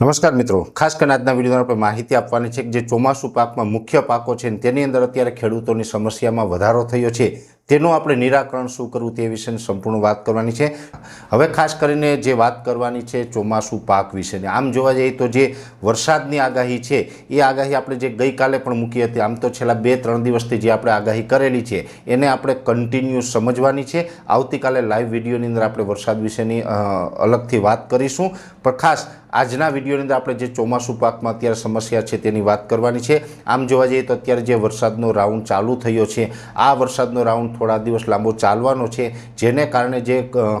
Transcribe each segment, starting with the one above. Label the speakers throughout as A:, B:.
A: નમસ્કાર મિત્રો. ખાસ કરીને આજના વિડીયોમાં આપણે માહિતી આપવાની છે કે જે ચોમાસું પાકમાં મુખ્ય પાકો છે તેની અંદર અત્યારે ખેડૂતોની સમસ્યામાં વધારો થયો છે. તેનું આપણે નિરાકરણ શું કરવું તે વિશેની સંપૂર્ણ વાત કરવાની છે. હવે ખાસ કરીને જે વાત કરવાની છે ચોમાસું પાક વિશેની, આમ જોવા જઈએ તો જે વરસાદની આગાહી છે, એ આગાહી આપણે જે ગઈકાલે પણ મૂકી હતી, આમ તો છેલ્લા બે ત્રણ દિવસથી જે આપણે આગાહી કરેલી છે, એને આપણે કન્ટિન્યુ સમજવાની છે. આવતીકાલે લાઈવ વિડીયોની અંદર આપણે વરસાદ વિશેની અલગથી વાત કરીશું. પણ ખાસ આજના વિડીયોની અંદર આપણે જે ચોમાસું પાકમાં અત્યારે સમસ્યા છે તેની વાત કરવાની છે. આમ જોવા જઈએ તો અત્યારે જે વરસાદનો રાઉન્ડ ચાલુ થયો છે, આ વરસાદનો રાઉન્ડ થોડા દિવસ લાંબો ચાલવાનો છે જેને કારણે જે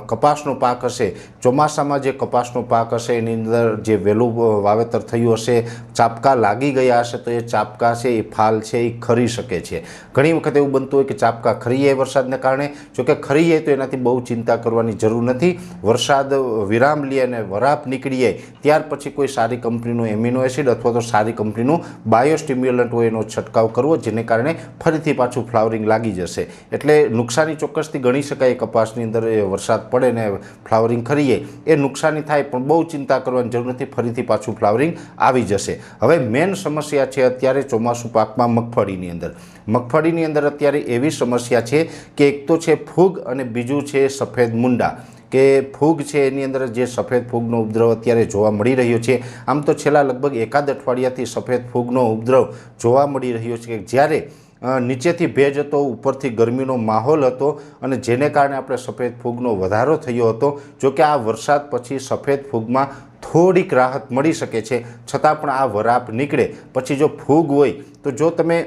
A: કપાસનો પાક હશે ચોમાસામાં જે કપાસનો પાક હશે, એની અંદર જે વહેલું વાવેતર થયું હશે, ચાપકા લાગી ગયા હશે, તો એ ચાપકા છે, એ ફાલ છે, એ ખરી શકે છે. ઘણી વખત એવું બનતું હોય કે ચાપકા ખરી જાય વરસાદને કારણે. જોકે ખરી જાય તો એનાથી બહુ ચિંતા કરવાની જરૂર નથી. વરસાદ વિરામ લે અને વરાપ નીકળી જાય, ત્યાર પછી કોઈ સારી કંપનીનું એમિનો એસિડ અથવા તો સારી કંપનીનું બાયોસ્ટિમ્યુલન્ટ હોય એનો છંટકાવ કરવો, જેને કારણે ફરીથી પાછું ફ્લાવરિંગ લાગી જશે. એટલે નુકસાની ચોક્કસથી ગણી શકાય કપાસની અંદર વરસાદ પડે ને ફ્લાવરિંગ ખરીએ એ નુકસાની થાય પણ બહુ ચિંતા કરવાની જરૂર નથી, ફરીથી પાછું ફ્લાવરિંગ આવી જશે. હવે મેન સમસ્યા છે અત્યારે ચોમાસું પાકમાં મગફળીની અંદર. મગફળીની અંદર અત્યારે એવી સમસ્યા છે કે એક તો છે ફૂગ અને બીજું છે સફેદ મુંડા. કે ફૂગ છે એની અંદર જે સફેદ ફૂગનો ઉપદ્રવ અત્યારે જોવા મળી રહ્યો છે. આમ તો છેલ્લા લગભગ એકાદ અઠવાડિયાથી સફેદ ફૂગનો ઉપદ્રવ જોવા મળી રહ્યો છે જ્યારે નીચેથી ભેજ હતો, ઉપરથી ગરમીનો માહોલ હતો અને જેને કારણે આપણે સફેદ ફૂગનો વધારો થયો હતો. જોકે આ વરસાદ પછી સફેદ ફૂગમાં થોડીક રાહત મળી શકે છે. છતાં પણ આ વરાપ નીકળે. પછી જો ફૂગ હોય, તો જો તમે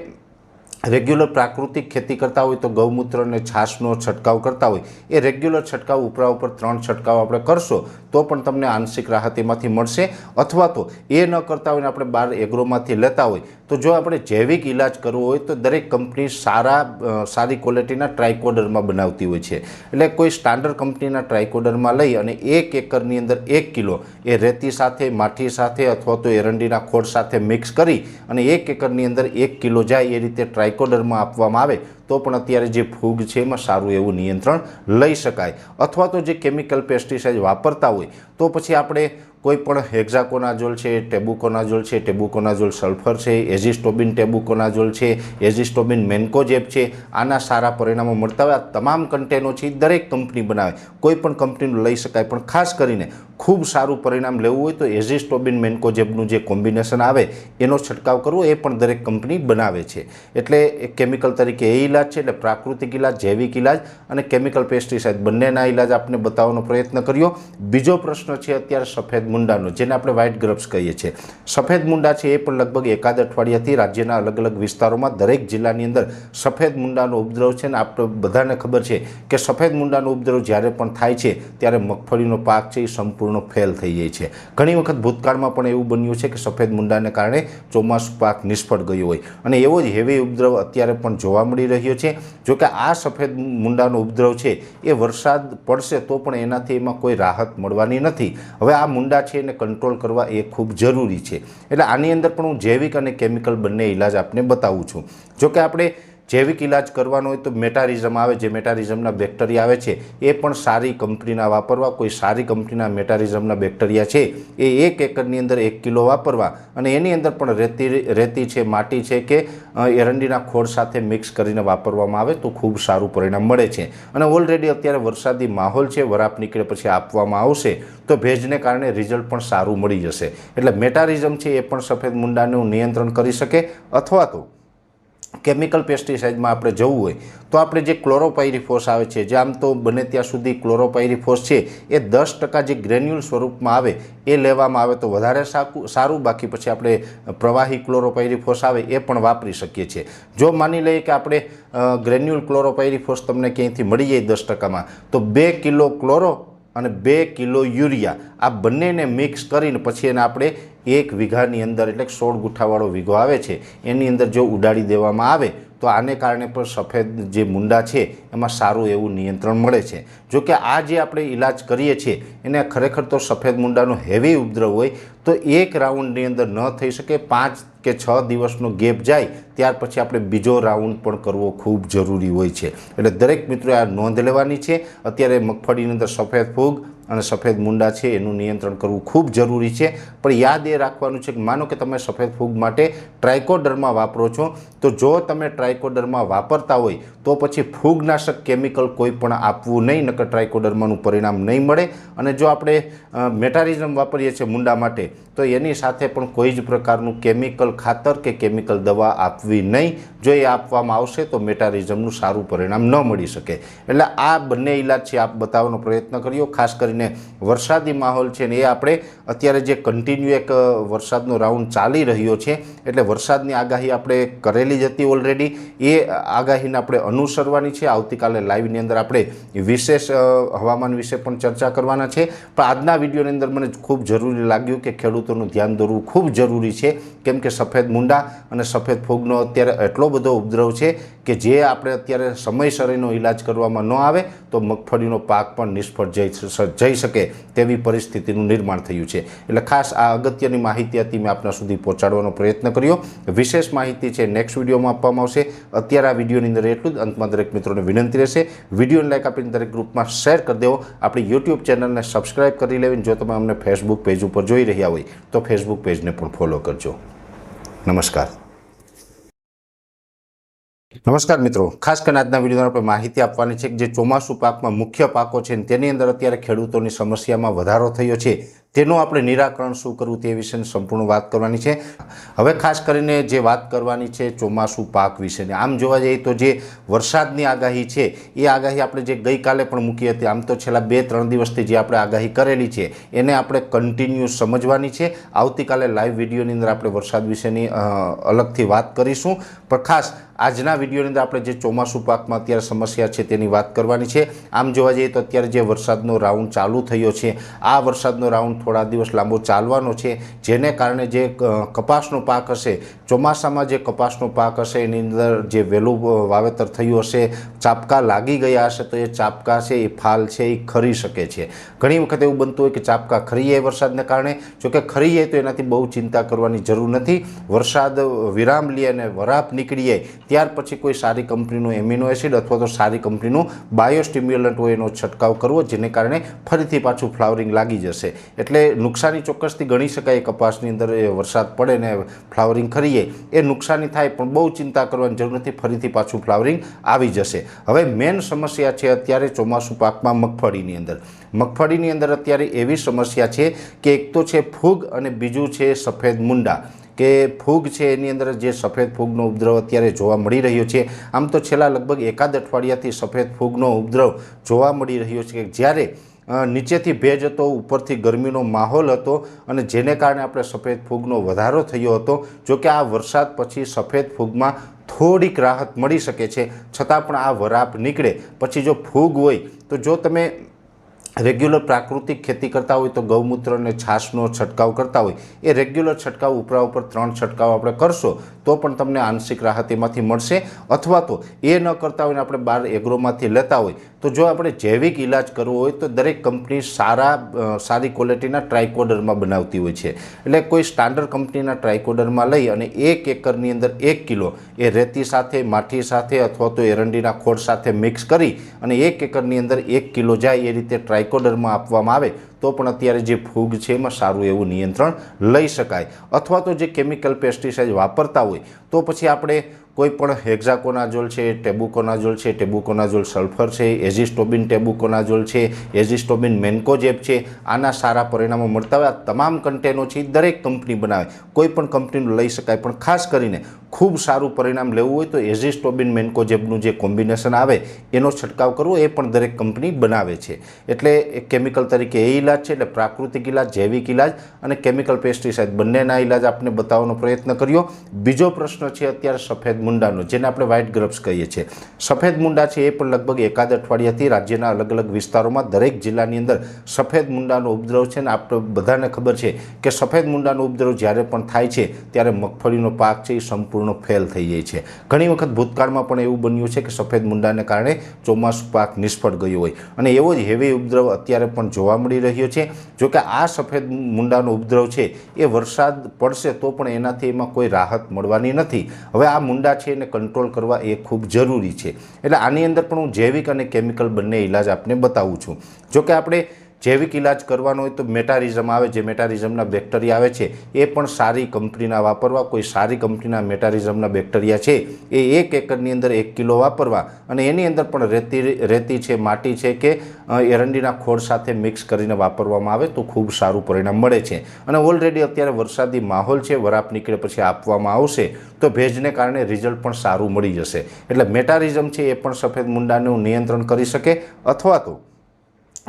A: રેગ્યુલર પ્રાકૃતિક ખેતી કરતા હોય તો ગૌમૂત્ર અને છાશનો છંટકાવ કરતા હોય, એ રેગ્યુલર છંટકાવ ઉપરા ઉપર ત્રણ છંટકાવ આપણે કરશો, તો પણ તમને આંશિક રાહત એમાંથી મળશે. અથવા તો એ ન કરતા હોય આપણે બહાર એગ્રોમાંથી લેતા હોય, તો જો આપણે જૈવિક ઇલાજ કરવો હોય તો દરેક કંપની સારા સારી ક્વોલિટીના ટ્રાયકોડરમાં બનાવતી હોય છે. એટલે કોઈ સ્ટાન્ડર્ડ કંપનીના ટ્રાયકોડરમાં લઈ અને એક એકરની અંદર એક કિલો એ રેતી સાથે, માઠી સાથે અથવા તો એરંડીના ખોળ સાથે મિક્સ કરી અને એક એકરની અંદર એક કિલો જાય એ રીતે ટ્રાયકોડરમાં આપવામાં આવે તો પણ અત્યારે જે ફૂગ છે એમાં સારું એવું નિયંત્રણ લઈ શકાય. અથવા તો જે કેમિકલ પેસ્ટિસાઇડ વાપરતા હોય, તો પછી આપણે કોઈ પણ હેક્ઝાકોનાઝોલ છે, ટેબુકોનાઝોલ છે, ટેબુકોનાઝોલ સલ્ફર છે, એઝિસ્ટોબિન ટેબુકોનાઝોલ છે, એઝિસ્ટોબિન મેન્કોજેબ છે, આના સારા પરિણામો મળતા હોય. આ તમામ કન્ટેનો છે દરેક કંપની બનાવે. કોઈ પણ કંપનીનું લઈ શકાય, પણ ખાસ કરીને ખૂબ સારું પરિણામ લેવું હોય તો એઝિસ્ટોબિન મેન્કોજેબનું જે કોમ્બિનેશન આવે એનો છંટકાવ કરવો એ પણ દરેક કંપની બનાવે છે. એટલે કેમિકલ તરીકે એ ઇલાજ છે એટલે પ્રાકૃતિક ઇલાજ જૈવિક ઇલાજ અને કેમિકલ પેસ્ટિસાઇડ. બંનેના ઇલાજ આપણે બતાવવાનો પ્રયત્ન કર્યો. બીજો પ્રશ્ન છે અત્યારે સફેદ મુંડાનો, જેને આપણે વ્હાઇટ ગ્રબ્સ કહીએ છીએ. સફેદ મુંડા છે એ પણ લગભગ એકાદ અઠવાડિયાથી રાજ્યના અલગ અલગ વિસ્તારોમાં દરેક જિલ્લાની અંદર સફેદ મુંડાનો ઉપદ્રવ છે ને આપણે બધાને ખબર છે કે સફેદ મુંડાનો ઉપદ્રવ જ્યારે પણ થાય છે ત્યારે મગફળીનો પાક છે એ સંપૂર્ણ ફેલ થઈ જાય છે. ઘણી વખત ભૂતકાળમાં પણ એવું બન્યું છે કે સફેદ મુંડાને કારણે ચોમાસું પાક નિષ્ફળ ગયો હોય. અને એવો જ હેવી ઉપદ્રવ અત્યારે પણ જોવા મળી રહ્યો છે. જો કે આ સફેદ મુંડાનો ઉપદ્રવ છે, એ વરસાદ પડશે તો પણ એનાથી એમાં કોઈ રાહત મળવાની નથી. હવે આ મુંડા છે એને કંટ્રોલ કરવા એ ખૂબ જરૂરી છે. એટલે આની અંદર પણ હું જૈવિક અને કેમિકલ બંને ઇલાજ આપને બતાવું છું. જો કે આપણે જૈવિક ઇલાજ કરવાનો હોય તો મેટારિઝમ આવે, જે મેટારિઝમના બેક્ટેરિયા આવે છે, એ પણ સારી કંપનીના વાપરવા, કોઈ સારી કંપનીના મેટારિઝમના બેક્ટેરિયા છે, એ એક એકરની અંદર એક કિલો વાપરવા અને એની અંદર પણ રેતી રેતી છે, માટી છે કે એરંડીના ખોળ સાથે મિક્સ કરીને વાપરવામાં આવે તો ખૂબ સારું પરિણામ મળે છે. અને ઓલરેડી અત્યારે વરસાદી માહોલ છે, વરાપ નીકળે પછી આપવામાં આવશે, તો ભેજને કારણે રિઝલ્ટ પણ સારું મળી જશે. એટલે મેટારિઝમ છે એ પણ સફેદ મુંડાનું નિયંત્રણ કરી શકે, અથવા તો કેમિકલ પેસ્ટિસાઇડમાં આપણે જવું હોય, તો આપણે જે ક્લોરોપાયરીફોસ આવે છે, જે આમ તો બને ત્યાં સુધી ક્લોરોપાયરીફોસ છે, એ દસ ટકા જે ગ્રેન્યુલ સ્વરૂપમાં આવે, એ લેવામાં આવે તો વધારે સારું. બાકી પછી આપણે પ્રવાહી ક્લોરોપાયરીફોસ આવે, એ પણ વાપરી શકીએ છીએ. જો માની લઈએ કે આપણે ગ્રેન્યુલ ક્લોરોપાયરીફોસ તમને ક્યાંયથી મળી જાય દસ ટકામાં, તો બે કિલો ક્લોરો અને બે કિલો યુરિયા. આ બંનેને મિક્સ કરીને પછી એને આપણે એક વીઘાની અંદર એટલે સોળ ગુઠાવાળો વીઘો આવે છે, એની અંદર જો ઉડાડી દેવામાં આવે, તો આને કારણે પણ સફેદ જે મુંડા છે, એમાં સારું એવું નિયંત્રણ મળે છે. જો કે આ જે આપણે ઈલાજ કરીએ છીએ, એને ખરેખર તો સફેદ મુંડાનો હેવી ઉપદ્રવ હોય, તો એક રાઉન્ડની અંદર ન થઈ શકે, પાંચ કે છ દિવસનો ગેપ જાય ત્યાર પછી આપણે બીજો રાઉન્ડ પણ કરવો ખૂબ જરૂરી હોય છે. એટલે દરેક મિત્રોએ આ નોંધ લેવાની છે. અત્યારે મગફળીની અંદર સફેદ ફૂગ અને સફેદ મુંડા છે, એનું નિયંત્રણ કરવું ખૂબ જરૂરી છે. પણ યાદ એ રાખવાનું છે કે માનો કે તમે સફેદ ફૂગ માટે ટ્રાયકોડરમાં વાપરો છો, તો જો તમે ટ્રાયકોડરમાં વાપરતા હોય, તો પછી ફૂગનાશક કેમિકલ કોઈ પણ આપવું નહીં, નકર ટ્રાયકોડરમાંનું પરિણામ નહીં મળે. અને જો આપણે મેટારિઝમ વાપરીએ છીએ મુંડા માટે, તો એની સાથે પણ કોઈ જ પ્રકારનું કેમિકલ ખાતર કે કેમિકલ દવા આપવી નહીં. જો એ આપવામાં આવશે તો મેટારિઝમનું સારું પરિણામ ન મળી શકે. એટલે આ બંને ઇલાજ છે, આપ બતાવવાનો પ્રયત્ન કર્યો ખાસ કરીને વરસાદી માહોલ છે ને એ આપણે અત્યારે જે કન્ટિન્યુ એક વરસાદનો રાઉન્ડ ચાલી રહ્યો છે, એટલે વરસાદની આગાહી આપણે કરેલી જ હતી ઓલરેડી એ આગાહીને આપણે અનુસરવાની છે. આવતીકાલે લાઈવની અંદર આપણે વિશેષ હવામાન વિશે પણ ચર્ચા કરવાના છે. પણ આજના વિડીયોની અંદર મને ખૂબ જરૂરી લાગ્યું કે ખેડૂતોનું ધ્યાન દોરવું ખૂબ જરૂરી છે. કેમ કે સફેદ મુંડા અને સફેદ ફૂગનો અત્યારે એટલો બધો ઉપદ્રવ છે કે જે આપણે અત્યારે સમયસર એનો ઈલાજ કરવામાં ન આવે, તો મગફળીનો પાક પણ નિષ્ફળ જઈ જઈ શકે તેવી પરિસ્થિતિનું નિર્માણ થયું છે. એટલે ખાસ આ અગત્યની માહિતી હતી મેં આપના સુધી પહોંચાડવાનો પ્રયત્ન કર્યો. વિશેષ માહિતી છે, નેક્સ્ટ વિડીયોમાં આપવામાં આવશે. અત્યારે આ વિડીયોની અંદર એટલું જ. અંતમાં દરેક મિત્રોને વિનંતી રહેશે. વિડીયોને લાઈક આપીને દરેક ગ્રુપમાં શેર કરી દેવો. આપણી યુટ્યુબ ચેનલને સબસ્ક્રાઇબ કરી લેવી જો તમે અમને ફેસબુક પેજ ઉપર જોઈ રહ્યા હોય, તો ફેસબુક પેજને પણ ફોલો કરજો. નમસ્કાર. નમસ્કાર મિત્રો. ખાસ કરીને આજના વિડીયોમાં આપણે માહિતી આપવાની છે કે જે ચોમાસુ પાકમાં મુખ્ય પાકો છે તેની અંદર અત્યારે ખેડૂતોની સમસ્યામાં વધારો થયો છે. તેનું આપણે નિરાકરણ શું કરવું તે વિશેની સંપૂર્ણ વાત કરવાની છે. હવે ખાસ કરીને જે વાત કરવાની છે ચોમાસું પાક વિશેની, આમ જોવા જઈએ તો જે વરસાદની આગાહી છે, એ આગાહી આપણે જે ગઈકાલે પણ મૂકી હતી, આમ તો છેલ્લા બે ત્રણ દિવસથી જે આપણે આગાહી કરેલી છે, એને આપણે કન્ટિન્યુ સમજવાની છે. આવતીકાલે લાઈવ વિડીયોની અંદર આપણે વરસાદ વિશેની અલગથી વાત કરીશું. પણ ખાસ આજના વિડીયોની અંદર આપણે જે ચોમાસુ પાકમાં અત્યારે સમસ્યા છે તેની વાત કરવાની છે. આમ જોવા જઈએ તો અત્યારે જે વરસાદનો રાઉન્ડ ચાલુ થયો છે, આ વરસાદનો રાઉન્ડ થોડા દિવસ લાંબો ચાલવાનો છે, જેને કારણે જે કપાસનો પાક હશે, ચોમાસામાં જે કપાસનો પાક હશે, એની અંદર જે વહેલું વાવેતર થયું હશે, ચાપકા લાગી ગયા હશે, તો એ ચાપકા છે, એ ફાલ છે, એ ખરી શકે છે. ઘણી વખત એવું બનતું હોય કે ચાપકા ખરી જાય વરસાદને કારણે જોકે ખરી જાય તો એનાથી બહુ ચિંતા કરવાની જરૂર નથી. વરસાદ વિરામ લે અને વરાપ નીકળી જાય, ત્યાર પછી કોઈ સારી કંપનીનું એમિનો એસિડ અથવા તો સારી કંપનીનું બાયોસ્ટિમ્યુલન્ટ હોય એનો છંટકાવ કરવો, જેને કારણે ફરીથી પાછું ફ્લાવરિંગ લાગી જશે. એટલે નુકસાની ચોક્કસથી ગણી શકાય કપાસની અંદર વરસાદ પડે ને ફ્લાવરિંગ ખરીએ એ નુકસાની થાય પણ બહુ ચિંતા કરવાની જરૂર નથી, ફરીથી પાછું ફ્લાવરિંગ આવી જશે. હવે મેન સમસ્યા છે અત્યારે ચોમાસું પાકમાં મગફળીની અંદર. મગફળીની અંદર અત્યારે એવી સમસ્યા છે કે એક તો છે ફૂગ અને બીજું છે સફેદ મુંડા. કે ફૂગ છે એની અંદર જે સફેદ ફૂગનો ઉપદ્રવ અત્યારે જોવા મળી રહ્યો છે. આમ તો છેલ્લા લગભગ એકાદ અઠવાડિયાથી સફેદ ફૂગનો ઉપદ્રવ જોવા મળી રહ્યો છે કે જ્યારે નીચેથી ભેજ હતો, ઉપરથી ગરમીનો માહોલ હતો અને જેને કારણે આપણે સફેદ ફૂગનો વધારો થયો હતો. જો કે આ વરસાદ પછી સફેદ ફૂગમાં થોડીક રાહત મળી શકે છે. છતાં પણ આ વરાપ નીકળે. પછી જો ફૂગ હોય, તો જો તમે રેગ્યુલર પ્રાકૃતિક ખેતી કરતા હોય તો ગૌમૂત્ર અને છાશનો છંટકાવ કરતા હોય, એ રેગ્યુલર છંટકાવ ઉપરા ઉપર ત્રણ છંટકાવ આપણે કરશો, તો પણ તમને આંશિક રાહત એમાંથી મળશે. અથવા તો એ ન કરતા હોય આપણે બહાર એગ્રોમાંથી લેતા હોય, તો જો આપણે જૈવિક ઇલાજ કરવો હોય તો દરેક કંપની સારા સારી ક્વોલિટીના ટ્રાયકોડરમાં બનાવતી હોય છે. એટલે કોઈ સ્ટાન્ડર્ડ કંપનીના ટ્રાયકોડરમાં લઈ અને એક એકરની અંદર એક કિલો એ રેતી સાથે, માઠી સાથે અથવા તો એરંડીના ખોળ સાથે મિક્સ કરી અને એક એકરની અંદર એક કિલો જાય એ રીતે ટ્રાયકોડરમાં આપવામાં આવે, તો પણ અત્યારે જે ફૂગ છે એમાં સારું એવું નિયંત્રણ લઈ શકાય. અથવા તો જે કેમિકલ પેસ્ટિસાઇડ વાપરતા હોય, તો પછી આપણે કોઈ પણ હેક્ઝાકોનાઝોલ છે ટેબુકોનાઝોલ છે ટેબુકોનાઝોલ સલ્ફર છે, એઝિસ્ટોબિન ટેબુકોનાઝોલ છે, એઝિસ્ટોબિન મેન્કોજેબ છે, આના સારા પરિણામો મળતા હોય. આ તમામ કન્ટેનો છે દરેક કંપની બનાવે. કોઈ પણ કંપનીનું લઈ શકાય, પણ ખાસ કરીને ખૂબ સારું પરિણામ લેવું હોય તો એઝિસ્ટોબિન મેન્કોજેબનું જે કોમ્બિનેશન આવે, એનો છંટકાવ કરવો એ પણ દરેક કંપની બનાવે છે. એટલે કેમિકલ તરીકે એ ઇલાજ છે, એટલે પ્રાકૃતિક ઇલાજ જૈવિક ઇલાજ અને કેમિકલ પેસ્ટિસાઇડ બંનેના ઇલાજ આપને બતાવવાનો પ્રયત્ન કર્યો. બીજો પ્રશ્ન છે, અત્યારે સફેદ મુંડાનો, જેને આપણે વ્હાઇટ ગ્રબ્સ કહીએ છીએ. સફેદ મુંડા છે એ પણ લગભગ એકાદ અઠવાડિયાથી રાજ્યના અલગ અલગ વિસ્તારોમાં દરેક જિલ્લાની અંદર સફેદ મુંડાનો ઉપદ્રવ છે ને આપણે બધાને ખબર છે કે સફેદ મુંડાનો ઉપદ્રવ જ્યારે પણ થાય છે, ત્યારે મગફળીનો પાક છે એ સંપૂર્ણ ફેલ થઈ જાય છે. ઘણી વખત ભૂતકાળમાં પણ એવું બન્યું છે કે સફેદ મુંડાને કારણે ચોમાસું પાક નિષ્ફળ ગયો હોય. અને એવો જ હેવી ઉપદ્રવ અત્યારે પણ જોવા મળી રહ્યો છે. જોકે આ સફેદ મુંડાનો ઉપદ્રવ છે એ વરસાદ પડશે તો પણ એનાથી એમાં કોઈ રાહત મળવાની નથી. હવે આ મુંડા છે એને કંટ્રોલ કરવા એ ખૂબ જરૂરી છે. એટલે આની અંદર પણ હું જૈવિક અને કેમિકલ બંને ઇલાજ આપને બતાવું છું. જોકે આપણે જૈવિક ઇલાજ કરવાનો હોય તો મેટારિઝમ આવે, જે મેટારિઝમના બેક્ટેરિયા આવે છે, એ પણ સારી કંપનીના વાપરવા, કોઈ સારી કંપનીના મેટારિઝમના બેક્ટેરિયા છે, એ એક એકરની અંદર એક કિલો વાપરવા. અને એની અંદર પણ રેતી રેતી છે, માટી છે કે એરંડીના ખોળ સાથે મિક્સ કરીને વાપરવામાં આવે તો ખૂબ સારું પરિણામ મળે છે. અને ઓલરેડી અત્યારે વરસાદી માહોલ છે, વરાપ નીકળે પછી આપવામાં આવશે, તો ભેજને કારણે રિઝલ્ટ પણ સારું મળી જશે. એટલે મેટારિઝમ છે એ પણ સફેદ મુંડાનું નિયંત્રણ કરી શકે, અથવા તો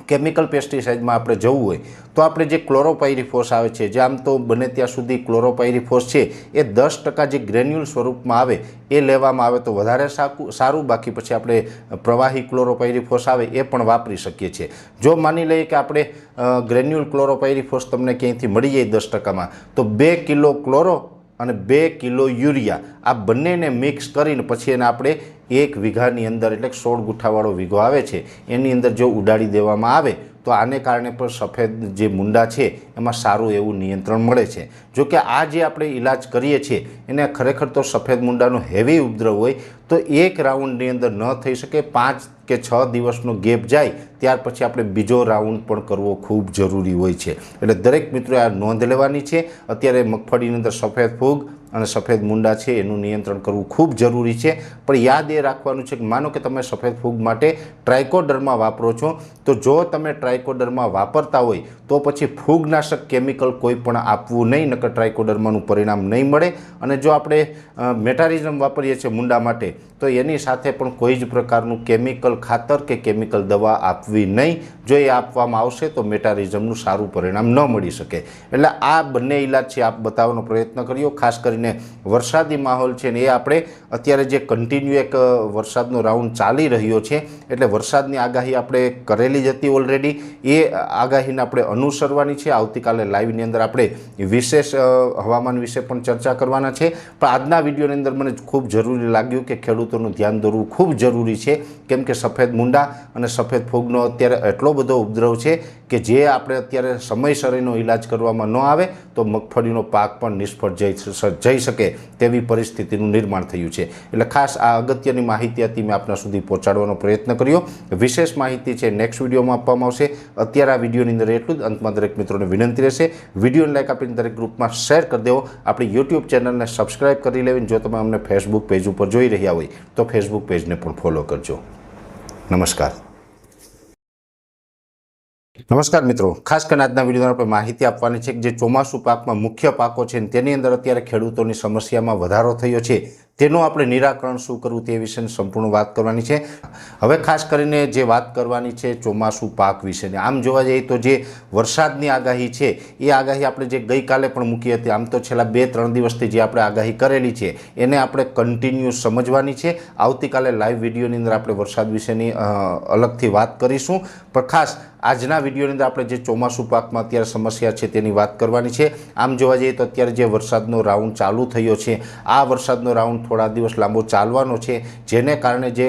A: કેમિકલ પેસ્ટિસાઇડમાં આપણે જવું હોય, તો આપણે જે ક્લોરોપાયરીફોસ આવે છે, જે આમ તો બને ત્યાં સુધી ક્લોરોપાયરીફોસ છે, એ દસ ટકા જે ગ્રેન્યુલ સ્વરૂપમાં આવે, એ લેવામાં આવે તો વધારે સારું. બાકી પછી આપણે પ્રવાહી ક્લોરોપાયરીફોસ આવે એ પણ વાપરી શકીએ છીએ. જો માની લઈએ કે આપણે ગ્રેન્યુલ ક્લોરોપાયરીફોસ તમને ક્યાંયથી મળી જાય દસ ટકામાં, તો બે કિલો ક્લોરો અને બે કિલો યુરિયા, આ બંનેને મિક્સ કરીને પછી એને આપણે એક વીઘાની અંદર એટલે સોળ ગુઠાવાળો વીઘો આવે છે, એની અંદર જો ઉડાડી દેવામાં આવે, તો આને કારણે પણ સફેદ જે મુંડા છે, એમાં સારું એવું નિયંત્રણ મળે છે. જો કે આ જે આપણે ઈલાજ કરીએ છીએ, એને ખરેખર તો સફેદ મુંડાનો હેવી ઉપદ્રવ હોય, તો એક રાઉન્ડની અંદર ન થઈ શકે, પાંચ કે છ દિવસનો ગેપ જાય, ત્યાર પછી આપણે બીજો રાઉન્ડ પણ કરવો ખૂબ જરૂરી હોય છે. એટલે દરેક મિત્રોએ આ નોંધ લેવાની છે. અત્યારે મગફળીની અંદર સફેદ ફૂગ અને સફેદ મુંડા છે, એનું નિયંત્રણ કરવું ખૂબ જરૂરી છે. પણ યાદ એ રાખવાનું છે કે માનો કે તમે સફેદ ફૂગ માટે ટ્રાયકોડરમાં વાપરો છો, તો જો તમે ટ્રાયકોડરમાં વાપરતા હોય, તો પછી ફૂગનાશક કેમિકલ કોઈ પણ આપવું નહીં, નકર ટ્રાયકોડરમાંનું પરિણામ નહીં મળે. અને જો આપણે મેટારિઝમ વાપરીએ છીએ મુંડા માટે, તો એની સાથે પણ કોઈ જ પ્રકારનું કેમિકલ ખાતર કે કેમિકલ દવા આપવી નહીં. જો એ આપવામાં આવશે, તો મેટારિઝમનું સારું પરિણામ ન મળી શકે. એટલે આ બંને ઇલાજ છે, આપ બતાવવાનો પ્રયત્ન કર્યો. ખાસ કરીને વરસાદી માહોલ છે ને એ આપણે અત્યારે જે કન્ટિન્યુ એક વરસાદનો રાઉન્ડ ચાલી રહ્યો છે, એટલે વરસાદની આગાહી આપણે કરેલી જ હતી ઓલરેડી એ આગાહીને આપણે અનુસરવાની છે. આવતીકાલે લાઈવની અંદર આપણે વિશેષ હવામાન વિશે પણ ચર્ચા કરવાના છે. પણ આજના વિડીયોની અંદર મને ખૂબ જરૂરી લાગ્યું કે ખેડૂતોનું ધ્યાન દોરવું ખૂબ જરૂરી છે. કેમ કે સફેદ મુંડા અને સફેદ ફૂગનો અત્યારે એટલો બધો ઉપદ્રવ છે કે જે આપણે અત્યારે સમયસર એનો ઈલાજ કરવામાં ન આવે, તો મગફળીનો પાક પણ નિષ્ફળ જઈ જઈ શકે તેવી પરિસ્થિતિનું નિર્માણ થયું છે. એટલે ખાસ આ અગત્યની માહિતી હતી, મેં આપના સુધી પહોંચાડવાનો પ્રયત્ન કર્યો. વિશેષ માહિતી છે, નેક્સ્ટ વિડીયોમાં આપવામાં આવશે. અત્યારે આ વિડીયોની અંદર એટલું જ. અંતમાં દરેક મિત્રોને વિનંતી રહેશે. વિડીયોને લાઈક આપીને દરેક ગ્રુપમાં શેર કરી દેવો. આપણી યુટ્યુબ ચેનલને સબસ્ક્રાઇબ કરી લેવી જો તમે અમને ફેસબુક પેજ ઉપર જોઈ રહ્યા હોય, તો ફેસબુક પેજને પણ ફોલો કરજો. નમસ્કાર. નમસ્કાર મિત્રો. ખાસ કરીને આજના વિડીયોમાં આપણે માહિતી આપવાની છે કે જે ચોમાસું પાકમાં મુખ્ય પાકો છે તેની અંદર અત્યારે ખેડૂતોની સમસ્યામાં વધારો થયો છે. તેનું આપણે નિરાકરણ શું કરવું તે વિશેની સંપૂર્ણ વાત કરવાની છે. હવે ખાસ કરીને જે વાત કરવાની છે ચોમાસું પાક વિશેની, આમ જોવા જઈએ તો જે વરસાદની આગાહી છે, એ આગાહી આપણે જે ગઈકાલે પણ મૂકી હતી, આમ તો છેલ્લા બે ત્રણ દિવસથી જે આપણે આગાહી કરેલી છે, એને આપણે કન્ટિન્યુ સમજવાની છે. આવતીકાલે લાઈવ વિડીયોની અંદર આપણે વરસાદ વિશેની અલગથી વાત કરીશું. પણ ખાસ આજના વિડીયોની અંદર આપણે જે ચોમાસું પાકમાં અત્યારે સમસ્યા છે તેની વાત કરવાની છે. આમ જોવા જઈએ તો અત્યારે જે વરસાદનો રાઉન્ડ ચાલુ થયો છે, આ વરસાદનો રાઉન્ડ થોડા દિવસ લાંબો ચાલવાનો છે, જેને કારણે જે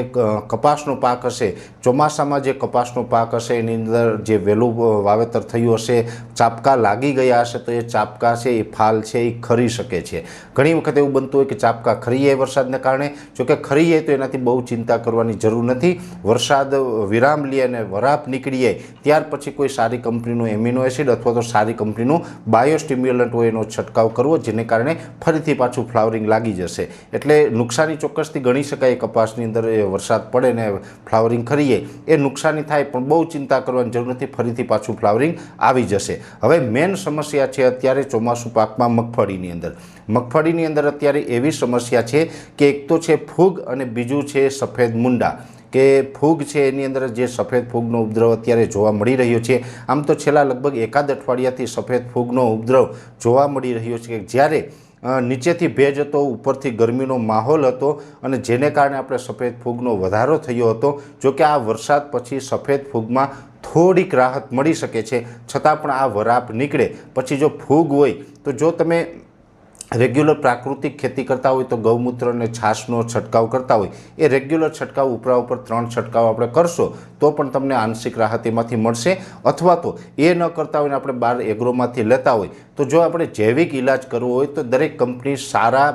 A: કપાસનો પાક હશે, ચોમાસામાં જે કપાસનો પાક હશે, એની અંદર જે વહેલું વાવેતર થયું હશે, ચાપકા લાગી ગયા હશે, તો એ ચાપકા છે, એ ફાલ છે, એ ખરી શકે છે. ઘણી વખત એવું બનતું હોય કે ચાપકા ખરી જાય વરસાદને કારણે જોકે ખરી જાય તો એનાથી બહુ ચિંતા કરવાની જરૂર નથી. વરસાદ વિરામ લે અને વરાપ નીકળી જાય, ત્યાર પછી કોઈ સારી કંપનીનું એમિનો એસિડ અથવા તો સારી કંપનીનું બાયોસ્ટિમ્યુલન્ટ હોય એનો છંટકાવ કરવો, જેને કારણે ફરીથી પાછું ફ્લાવરિંગ લાગી જશે. એટલે નુકસાની ચોક્કસથી ગણી શકાય કપાસની અંદર વરસાદ પડે ને ફ્લાવરિંગ ખરીએ એ નુકસાની થાય પણ બહુ ચિંતા કરવાની જરૂર નથી, ફરીથી પાછું ફ્લાવરિંગ આવી જશે. હવે મેન સમસ્યા છે અત્યારે ચોમાસું પાકમાં મગફળીની અંદર. મગફળીની અંદર અત્યારે એવી સમસ્યા છે કે એક તો છે ફૂગ અને બીજું છે સફેદ મુંડા. કે ફૂગ છે એની અંદર જે સફેદ ફૂગનો ઉપદ્રવ અત્યારે જોવા મળી રહ્યો છે. આમ તો છેલ્લા લગભગ એકાદ અઠવાડિયાથી સફેદ ફૂગનો ઉપદ્રવ જોવા મળી રહ્યો છે જ્યારે નીચેથી ભેજ હતો, ઉપરથી ગરમીનો માહોલ હતો અને જેને કારણે આપણે સફેદ ફૂગનો વધારો થયો હતો. જો કે આ વરસાદ પછી સફેદ ફૂગમાં થોડીક રાહત મળી શકે છે, છતાં પણ આ વરાપ નીકળે. પછી જો ફૂગ હોય, તો જો તમે રેગ્યુલર પ્રાકૃતિક ખેતી કરતા હોય, તો ગૌમૂત્ર અને છાશનો છંટકાવ કરતા હોય. એ રેગ્યુલર છંટકાવ ઉપરા ઉપર ત્રણ છંટકાવ આપણે કરશો તો પણ તમને આંશિક રાહતીમાંથી મળશે. અથવા તો એ ન કરતા હોય આપણે બહાર એગ્રોમાંથી લેતા હોય, તો જો આપણે જૈવિક ઇલાજ કરવો હોય તો દરેક કંપની સારા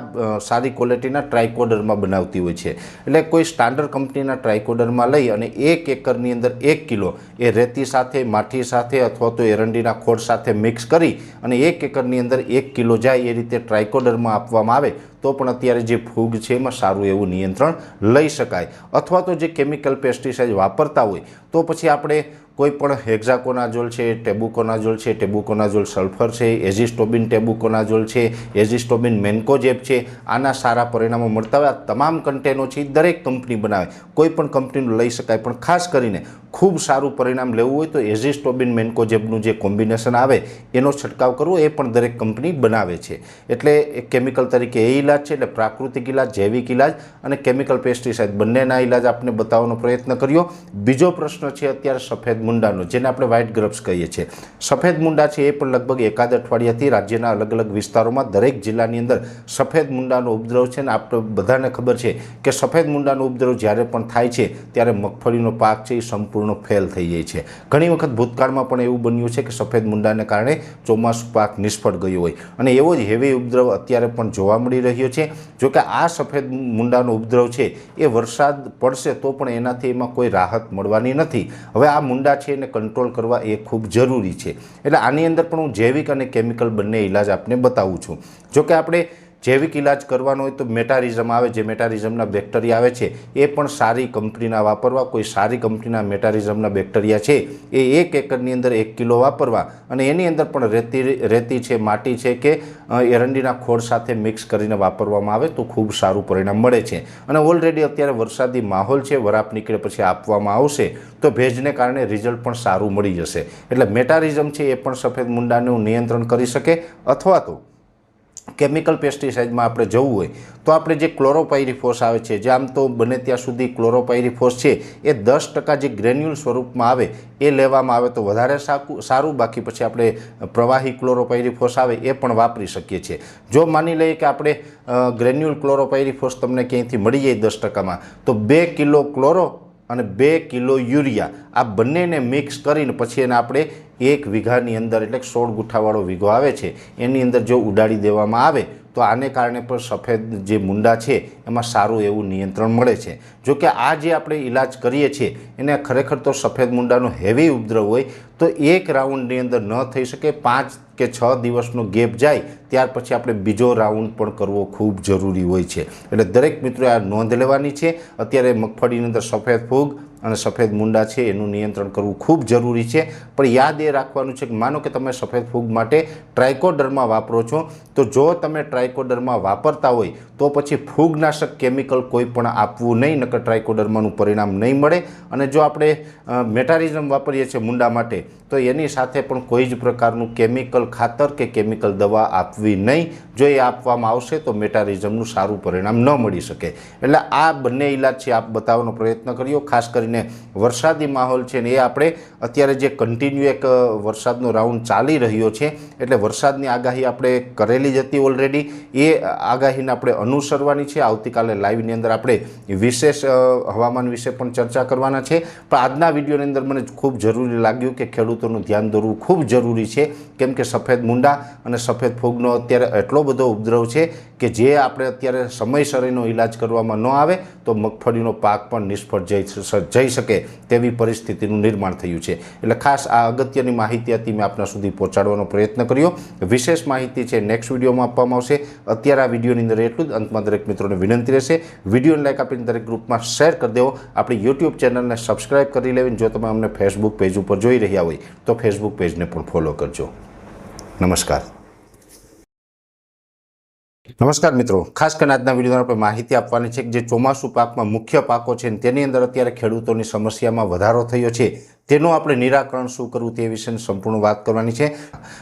A: સારી ક્વોલિટીના ટ્રાયકોડરમાં બનાવતી હોય છે. એટલે કોઈ સ્ટાન્ડર્ડ કંપનીના ટ્રાયકોડરમાં લઈ અને એક એકરની અંદર એક કિલો એ રેતી સાથે, માઠી સાથે અથવા તો એરંડીના ખોળ સાથે મિક્સ કરી અને એક એકરની અંદર એક કિલો જાય એ રીતે ટ્રાયકોડરમાં આપવામાં આવે, તો પણ અત્યારે જે ફૂગ છે એમાં સારું એવું નિયંત્રણ લઈ શકાય. અથવા તો જે કેમિકલ પેસ્ટિસાઇડ વાપરતા હોય તો પછી આપણે કોઈ પણ હેક્ઝાકોનાઝોલ છે ટેબુકોનાઝોલ છે ટેબુકોનાઝોલ સલ્ફર છે, એઝિસ્ટોબિન ટેબુકોનાઝોલ છે, એઝિસ્ટોબિન મેન્કોજેબ છે, આના સારા પરિણામો મળતા હોય. આ તમામ કન્ટેનો છે દરેક કંપની બનાવે. કોઈ પણ કંપનીનું લઈ શકાય, પણ ખાસ કરીને ખૂબ સારું પરિણામ લેવું હોય તો એઝિસ્ટોબિન મેન્કોજેબનું જે કોમ્બિનેશન આવે, એનો છંટકાવ કરવો, એ પણ દરેક કંપની બનાવે છે. એટલે કેમિકલ તરીકે એ ઇલાજ છે, એટલે પ્રાકૃતિક ઇલાજ જૈવિક ઇલાજ અને કેમિકલ પેસ્ટિસાઇડ બંનેના ઇલાજ આપણે બતાવવાનો પ્રયત્ન કર્યો. બીજો પ્રશ્ન છે, અત્યારે સફેદ મુંડાનો, જેને આપણે વ્હાઇટ ગ્રબ્સ કહીએ છીએ. સફેદ મુંડા છે એ પણ લગભગ એકાદ અઠવાડિયાથી રાજ્યના અલગ અલગ વિસ્તારોમાં દરેક જિલ્લાની અંદર સફેદ મુંડાનો ઉપદ્રવ છે ને આપણે બધાને ખબર છે કે સફેદ મુંડાનો ઉપદ્રવ જ્યારે પણ થાય છે, ત્યારે મગફળીનો પાક છે એ સંપૂર્ણ ફેલ થઈ જાય છે. ઘણી વખત ભૂતકાળમાં પણ એવું બન્યું છે કે સફેદ મુંડાને કારણે ચોમાસું પાક નિષ્ફળ ગયો હોય. અને એવો જ હેવી ઉપદ્રવ અત્યારે પણ જોવા મળી રહ્યો છે. જોકે આ સફેદ મુંડાનો ઉપદ્રવ છે એ વરસાદ પડશે તો પણ એનાથી એમાં કોઈ રાહત મળવાની નથી. હવે આ મુંડા છે એને કંટ્રોલ કરવા એ ખૂબ જરૂરી છે. એટલે આની અંદર પણ હું જૈવિક અને કેમિકલ બંને ઇલાજ આપને બતાવું છું. જોકે આપણે જૈવિક ઇલાજ કરવાનો હોય તો મેટારિઝમ આવે, જે મેટારિઝમના બેક્ટેરિયા આવે છે, એ પણ સારી કંપનીના વાપરવા, કોઈ સારી કંપનીના મેટારિઝમના બેક્ટેરિયા છે, એ એક એકરની અંદર એક કિલો વાપરવા. અને એની અંદર પણ રેતી રેતી છે, માટી છે કે એરંડીના ખોળ સાથે મિક્સ કરીને વાપરવામાં આવે તો ખૂબ સારું પરિણામ મળે છે. અને ઓલરેડી અત્યારે વરસાદી માહોલ છે, વરાપ નીકળે પછી આપવામાં આવશે, તો ભેજને કારણે રિઝલ્ટ પણ સારું મળી જશે. એટલે મેટારિઝમ છે એ પણ સફેદ મુંડાનું નિયંત્રણ કરી શકે, અથવા તો કેમિકલ પેસ્ટિસાઇડમાં આપણે જવું હોય, તો આપણે જે ક્લોરોપાયરીફોસ આવે છે, જે આમ તો બને ત્યાં સુધી ક્લોરોપાયરીફોસ છે, એ દસ ટકા જે ગ્રેન્યુલ સ્વરૂપમાં આવે, એ લેવામાં આવે તો વધારે સારું. બાકી પછી આપણે પ્રવાહી ક્લોરોપાયરીફોસ આવે એ પણ વાપરી શકીએ છીએ. જો માની લઈએ કે આપણે ગ્રેન્યુલ ક્લોરોપાયરીફોસ તમને ક્યાંયથી મળી જાય દસ ટકામાં, તો બે કિલો ક્લોરો અને બે કિલો યુરિયા આ બંનેને મિક્સ કરીને પછી એને આપણે એક વીઘાની અંદર એટલે સોળ ગુઠાવાળો વીઘો આવે છે, એની અંદર જો ઉડાડી દેવામાં આવે, તો આને કારણે પણ સફેદ જે મુંડા છે, એમાં સારું એવું નિયંત્રણ મળે છે. જો કે આ જે આપણે ઈલાજ કરીએ છીએ, એને ખરેખર તો સફેદ મુંડાનો હેવી ઉપદ્રવ હોય, તો એક રાઉન્ડની અંદર ન થઈ શકે, પાંચ કે છ દિવસનો ગેપ જાય, ત્યાર પછી આપણે બીજો રાઉન્ડ પણ કરવો ખૂબ જરૂરી હોય છે. એટલે દરેક મિત્રોએ આ નોંધ લેવાની છે. અત્યારે મગફળીની અંદર સફેદ ફૂગ અને સફેદ મુંડા છે, એનું નિયંત્રણ કરવું ખૂબ જરૂરી છે. પણ યાદ એ રાખવાનું છે કે માનો કે તમે સફેદ ફૂગ માટે ટ્રાયકોડરમાં વાપરો છો, તો જો તમે ટ્રાયકોડરમાં વાપરતા હોય તો પછી ફૂગનાશક કેમિકલ કોઈ પણ આપવું નહીં, નકર ટ્રાયકોડર્માનું પરિણામ નહીં મળે. અને જો આપણે મેટારિઝમ વાપરીએ છીએ મુંડા માટે, તો એની સાથે પણ કોઈ જ પ્રકારનું કેમિકલ ખાતર કે કેમિકલ દવા આપવી નહીં. જો એ આપવામાં આવશે તો મેટારિઝમનું સારું પરિણામ ન મળી શકે. એટલે આ બંને ઇલાજ છે આપ બતાવવાનો પ્રયત્ન કર્યો. ખાસ કરીને વરસાદી માહોલ છે ને એ આપણે અત્યારે જે કન્ટિન્યુ એક વરસાદનો રાઉન્ડ ચાલી રહ્યો છે, એટલે વરસાદની આગાહી આપણે કરેલી જ હતી ઓલરેડી એ આગાહીને આપણે અનુસરવાની છે. આવતીકાલે લાઈવની અંદર આપણે વિશેષ હવામાન વિશે પણ ચર્ચા કરવાના છે. પણ આજના વિડીયોની અંદર મને ખૂબ જરૂરી લાગ્યું કે ખેડૂતોનું ધ્યાન દોરવું ખૂબ જરૂરી છે. કેમ કે સફેદ મુંડા અને સફેદ ફૂગનો અત્યારે એટલો બધો ઉપદ્રવ છે કે જે આપણે અત્યારે સમયસર એનો ઇલાજ કરવામાં ન આવે, તો મગફળીનો પાક પણ નિષ્ફળ જઈ જઈ શકે તેવી પરિસ્થિતિનું નિર્માણ થયું છે. એટલે ખાસ આ અગત્યની માહિતી હતી, મેં આપના સુધી પહોંચાડવાનો પ્રયત્ન કર્યો. વિશેષ માહિતી છે, નેક્સ્ટ વિડીયોમાં આપવામાં આવશે. અત્યારે આ વિડીયોની અંદર એટલું જ. અંતમાં દરેક મિત્રોને વિનંતી રહેશે. વિડીયોને લાઈક આપીને દરેક ગ્રુપમાં શેર કરી દેવો. આપણી યુટ્યુબ ચેનલને સબસ્ક્રાઇબ કરી લેવી જો તમે અમને ફેસબુક પેજ ઉપર જોઈ રહ્યા હોય, તો ફેસબુક પેજને પણ ફોલો કરજો. નમસ્કાર. નમસ્કાર મિત્રો. ખાસ કરીને આજના વિડીયોમાં આપણે માહિતી આપવાની છે કે જે ચોમાસું પાકમાં મુખ્ય પાકો છે તેની અંદર અત્યારે ખેડૂતોની સમસ્યામાં વધારો થયો છે. તેનું આપણે નિરાકરણ શું કરવું તે વિશેની સંપૂર્ણ વાત કરવાની છે.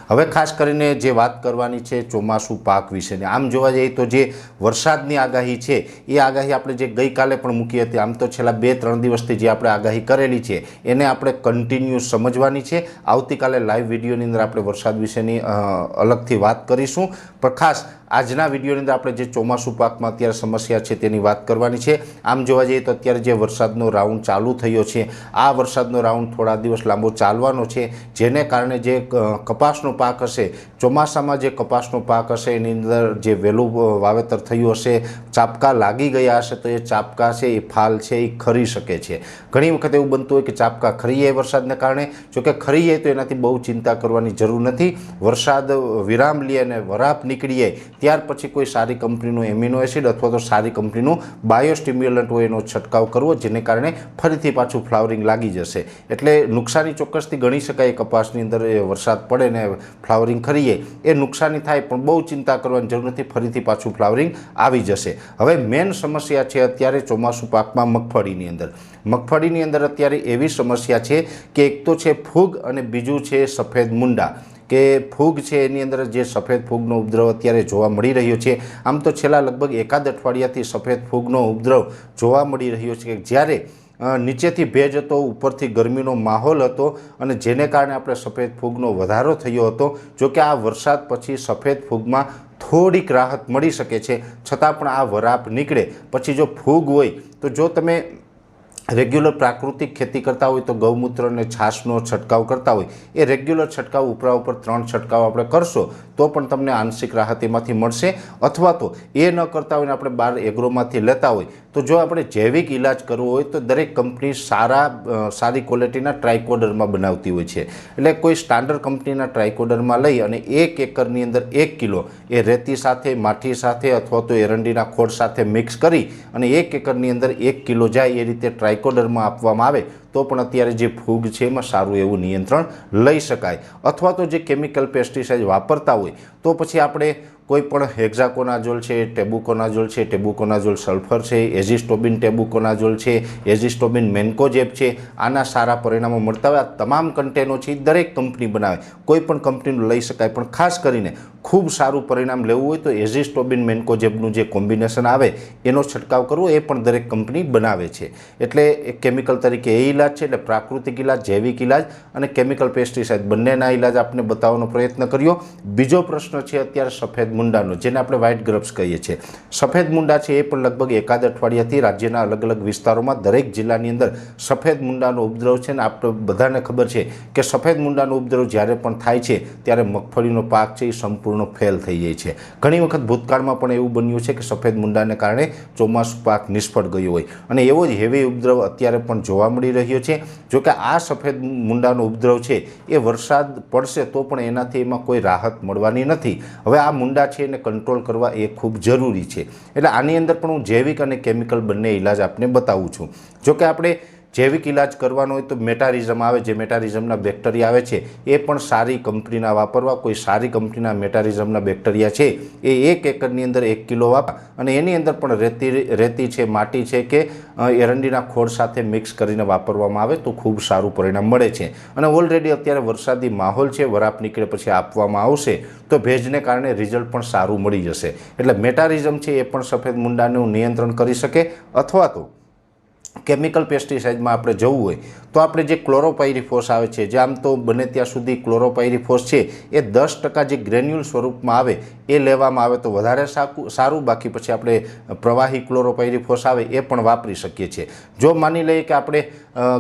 A: હવે ખાસ કરીને જે વાત કરવાની છે ચોમાસું પાક વિશેની, આમ જોવા જઈએ તો જે વરસાદની આગાહી છે, એ આગાહી આપણે જે ગઈકાલે પણ મૂકી હતી, આમ તો છેલ્લા બે ત્રણ દિવસથી જે આપણે આગાહી કરેલી છે, એને આપણે કન્ટિન્યુ સમજવાની છે. આવતીકાલે લાઈવ વિડીયોની અંદર આપણે વરસાદ વિશેની અલગથી વાત કરીશું. પણ ખાસ આજના વિડીયોની અંદર આપણે જે ચોમાસું પાકમાં અત્યારે સમસ્યા છે તેની વાત કરવાની છે. આમ જોવા જઈએ તો અત્યારે જે વરસાદનો રાઉન્ડ ચાલુ થયો છે, આ વરસાદનો રાઉન્ડ થોડા દિવસ લાંબો ચાલવાનો છે જેને કારણે જે કપાસનો પાક હશે ચોમાસામાં જે કપાસનો પાક હશે, એની અંદર જે વહેલું વાવેતર થયું હશે, ચાપકા લાગી ગયા હશે, તો એ ચાપકા છે, એ ફાલ છે, એ ખરી શકે છે. ઘણી વખત એવું બનતું હોય કે ચાપકા ખરી જાય વરસાદને કારણે. જોકે ખરી જાય તો એનાથી બહુ ચિંતા કરવાની જરૂર નથી. વરસાદ વિરામ લે અને વરાપ નીકળી જાય ત્યાર પછી કોઈ સારી કંપનીનું એમિનો એસિડ અથવા તો સારી કંપનીનું બાયોસ્ટિમ્યુલન્ટ હોય એનો છંટકાવ કરવો, જેને કારણે ફરીથી પાછું ફ્લાવરિંગ લાગી જશે. એટલે નુકસાની ચોક્કસથી ગણી શકાય કપાસની અંદર વરસાદ પડે ને ફ્લાવરિંગ ખરી એ નુકસાની થાય પણ બહુ ચિંતા કરવાની જરૂર નથી. ફરીથી પાછું ફ્લાવરિંગ આવી જશે. હવે મેઇન સમસ્યા છે અત્યારે ચોમાસું પાકમાં મગફળીની અંદર. મગફળીની અંદર અત્યારે એવી સમસ્યા છે કે એક તો છે ફૂગ અને બીજું છે સફેદ મુંડા. કે ફૂગ છે એની અંદર જે સફેદ ફૂગનો ઉપદ્રવ અત્યારે જોવા મળી રહ્યો છે. આમ તો છેલ્લા લગભગ એકાદ અઠવાડિયાથી સફેદ ફૂગનો ઉપદ્રવ જોવા મળી રહ્યો છે જ્યારે નીચેથી ભેજ હતો, ઉપરથી ગરમીનો માહોલ હતો અને જેને કારણે આપણે સફેદ ફૂગનો વધારો થયો હતો. જો કે આ વરસાદ પછી સફેદ ફૂગમાં થોડીક રાહત મળી શકે છે, છતાં પણ આ વરાપ નીકળે. પછી જો ફૂગ હોય, તો જો તમે રેગ્યુલર પ્રાકૃતિક ખેતી કરતા હોય, તો ગૌમૂત્ર અને છાશનો છંટકાવ કરતા હોય. એ રેગ્યુલર છંટકાવ ઉપરા ઉપર ત્રણ છંટકાવ આપણે કરશો, તો પણ તમને આંશિક રાહત એમાંથી મળશે. અથવા તો એ ન કરતા હોય આપણે બાર એગ્રોમાંથી લેતા હોય તો જો આપણે જૈવિક ઇલાજ કરવો હોય તો દરેક કંપની સારા સારી ક્વોલિટીના ટ્રાયકોડરમાં બનાવતી હોય છે. એટલે કોઈ સ્ટાન્ડર્ડ કંપનીના ટ્રાયકોડરમાં લઈ અને એક એકરની અંદર એક કિલો એ રેતી સાથે, માઠી સાથે અથવા તો એરંડીના ખોળ સાથે મિક્સ કરી અને એક એકરની અંદર એક કિલો જાય એ રીતે ટ્રાયકોડરમાં આપવામાં આવે તો પણ અત્યારે જે ફૂગ છે એમાં સારું એવું નિયંત્રણ લઈ શકાય. અથવા તો જે કેમિકલ પેસ્ટિસાઇડ વાપરતા હોય, તો પછી આપણે કોઈ પણ હેક્ઝાકોનાઝોલ છે, ટેબુકોનાઝોલ છે, ટેબુકોનાઝોલ સલ્ફર છે, એઝિસ્ટોબિન ટેબુકોનાઝોલ છે, એઝિસ્ટોબિન મેન્કોજેબ છે, આના સારા પરિણામો મળતા હોય. આ તમામ કન્ટેનો છે દરેક કંપની બનાવે. કોઈ પણ કંપનીનું લઈ શકાય, પણ ખાસ કરીને ખૂબ સારું પરિણામ લેવું હોય તો એઝિસ્ટોબિન મેન્કોજેબનું જે કોમ્બિનેશન આવે, એનો છંટકાવ કરવો એ પણ દરેક કંપની બનાવે છે. એટલે કેમિકલ તરીકે એ ઇલાજ છે એટલે પ્રાકૃતિક ઇલાજ જૈવિક ઇલાજ અને કેમિકલ પેસ્ટિસાઇડ બંનેના ઇલાજ આપણે બતાવવાનો પ્રયત્ન કર્યો. બીજો પ્રશ્ન છે અત્યારે સફેદ મુંડાનો, જેને આપણે વ્હાઇટ ગ્રબ્સ કહીએ છીએ. સફેદ મુંડા છે એ પણ લગભગ એકાદ અઠવાડિયાથી રાજ્યના અલગ અલગ વિસ્તારોમાં દરેક જિલ્લાની અંદર સફેદ મુંડાનો ઉપદ્રવ છે ને આપણે બધાને ખબર છે કે સફેદ મુંડાનો ઉપદ્રવ જ્યારે પણ થાય છે ત્યારે મગફળીનો પાક છે એ સંપૂર્ણ ફેલ થઈ જાય છે. ઘણી વખત ભૂતકાળમાં પણ એવું બન્યું છે કે સફેદ મુંડાને કારણે ચોમાસું પાક નિષ્ફળ ગયો હોય. અને એવો જ હેવી ઉપદ્રવ અત્યારે પણ જોવા મળી રહ્યો છે. જો કે આ સફેદ મુંડાનો ઉપદ્રવ છે, એ વરસાદ પડશે તો પણ એનાથી એમાં કોઈ રાહત મળવાની નથી. હવે આ મુંડા છે એને કંટ્રોલ કરવા એ ખૂબ જરૂરી છે. એટલે આની અંદર પણ હું જૈવિક અને કેમિકલ બંને ઇલાજ આપને બતાવું છું. જો કે આપણે જૈવિક ઇલાજ કરવાનો હોય તો મેટારિઝમ આવે, જે મેટારિઝમના બેક્ટેરિયા આવે છે, એ પણ સારી કંપનીના વાપરવા, કોઈ સારી કંપનીના મેટારિઝમના બેક્ટેરિયા છે, એ એક એકરની અંદર એક કિલો વાપરા, અને એની અંદર પણ રેતી રેતી છે, માટી છે કે એરંડીના ખોળ સાથે મિક્સ કરીને વાપરવામાં આવે તો ખૂબ સારું પરિણામ મળે છે. અને ઓલરેડી અત્યારે વરસાદી માહોલ છે, વરાપ નીકળે પછી આપવામાં આવશે, તો ભેજને કારણે રિઝલ્ટ પણ સારું મળી જશે. એટલે મેટારિઝમ છે એ પણ સફેદ મુંડાનું નિયંત્રણ કરી શકે, અથવા તો કેમિકલ પેસ્ટિસાઇડમાં આપણે જવું હોય, તો આપણે જે ક્લોરોપાયરીફોસ આવે છે, જે આમ તો બને ત્યાં સુધી ક્લોરોપાયરીફોસ છે, એ દસ ટકા જે ગ્રેન્યુલ સ્વરૂપમાં આવે, એ લેવામાં આવે તો વધારે સારું. બાકી પછી આપણે પ્રવાહી ક્લોરોપાયરીફોસ આવે એ પણ વાપરી શકીએ છીએ. જો માની લઈએ કે આપણે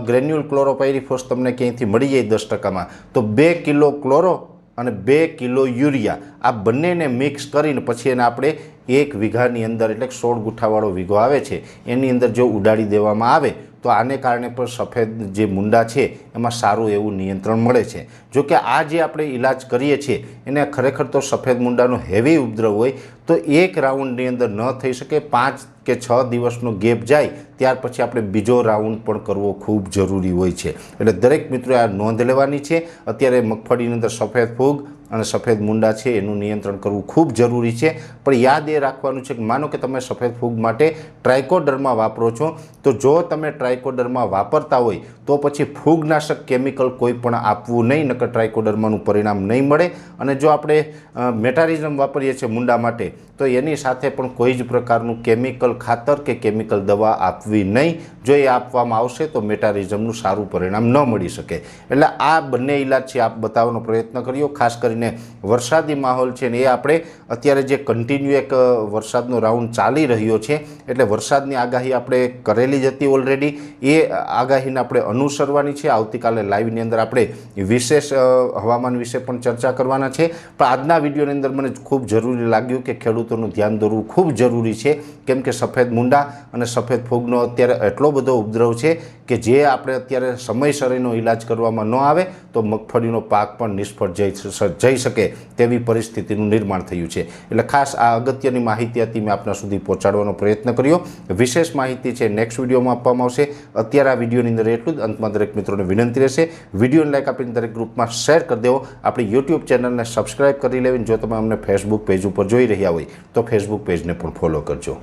A: ગ્રેન્યુલ ક્લોરોપાયરીફોસ તમને ક્યાંયથી મળી જાય દસ ટકામાં, તો બે કિલો ક્લોરો અને બે કિલો યુરિયા. આ બંનેને મિક્સ કરીને પછી એને આપણે એક વીઘાની અંદર એટલે સોળ ગુઠાવાળો વીઘો આવે છે. એની અંદર જો ઉડાડી દેવામાં આવે તો આને કારણે પણ સફેદ જે મુંડા છે, એમાં સારું એવું નિયંત્રણ મળે છે. જો કે આ જે આપણે ઈલાજ કરીએ છીએ, એને ખરેખર તો સફેદ મુંડાનો હેવી ઉપદ્રવ હોય, તો એક રાઉન્ડની અંદર ન થઈ શકે, પાંચ કે છ દિવસનો ગેપ જાય, ત્યાર પછી આપણે બીજો રાઉન્ડ પણ કરવો ખૂબ જરૂરી હોય છે. એટલે દરેક મિત્રોએ આ નોંધ લેવાની છે. અત્યારે મગફળીની અંદર સફેદ ફૂગ અને સફેદ મુંડા છે, એનું નિયંત્રણ કરવું ખૂબ જરૂરી છે. પણ યાદ એ રાખવાનું છે કે માનો કે તમે સફેદ ફૂગ માટે ટ્રાયકોડરમાં વાપરો છો, તો જો તમે ટ્રાયકોડરમાં વાપરતા હોય, તો પછી ફૂગનાશક કેમિકલ કોઈ પણ આપવું નહીં, નકર ટ્રાયકોડર્માનું પરિણામ નહીં મળે. અને જો આપણે મેટારિઝમ વાપરીએ છીએ મુંડા માટે, તો એની સાથે પણ કોઈ જ પ્રકારનું કેમિકલ ખાતર કે કેમિકલ દવા આપવી નહીં. જો એ આપવામાં આવશે, તો મેટારિઝમનું સારું પરિણામ ન મળી શકે. એટલે આ બંને ઇલાજ છે, આપ બતાવવાનો પ્રયત્ન કર્યો. ખાસ કરીને વરસાદી માહોલ છે ને એ આપણે અત્યારે જે કન્ટિન્યુ એક વરસાદનો રાઉન્ડ ચાલી રહ્યો છે, એટલે વરસાદની આગાહી આપણે કરેલી જ હતી ઓલરેડી એ આગાહીને આપણે અનુસરવાની છે. આવતીકાલે લાઈવની અંદર આપણે વિશેષ હવામાન વિશે પણ ચર્ચા કરવાના છે. પણ આજના વિડીયોની અંદર મને ખૂબ જરૂરી લાગ્યું કે ખેડૂતોનું ધ્યાન દોરવું ખૂબ જરૂરી છે. કેમ કે સફેદ મુંડા અને સફેદ ફૂગનો અત્યારે એટલો બધો ઉપદ્રવ છે કે જે આપણે અત્યારે સમયસર એનો ઈલાજ કરવામાં ન આવે, તો મગફળીનો પાક પણ નિષ્ફળ જઈ જઈ શકે તેવી પરિસ્થિતિનું નિર્માણ થયું છે. એટલે ખાસ આ અગત્યની માહિતી હતી, મેં આપના સુધી પહોંચાડવાનો પ્રયત્ન કર્યો. વિશેષ માહિતી છે નેક્સ્ટ વિડીયોમાં આપવામાં આવશે. અત્યારે આ વિડીયોની અંદર એટલું જ. અંતમાં દરેક મિત્રોને વિનંતી રહેશે. વિડીયોને લાઈક આપીને દરેક ગ્રુપમાં શેર કરી દેવો. આપણી યુટ્યુબ ચેનલને સબસ્ક્રાઇબ કરી લેવી જો તમે અમને ફેસબુક પેજ ઉપર જોઈ રહ્યા હોય, તો ફેસબુક પેજને પણ ફોલો કરજો.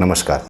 A: નમસ્કાર.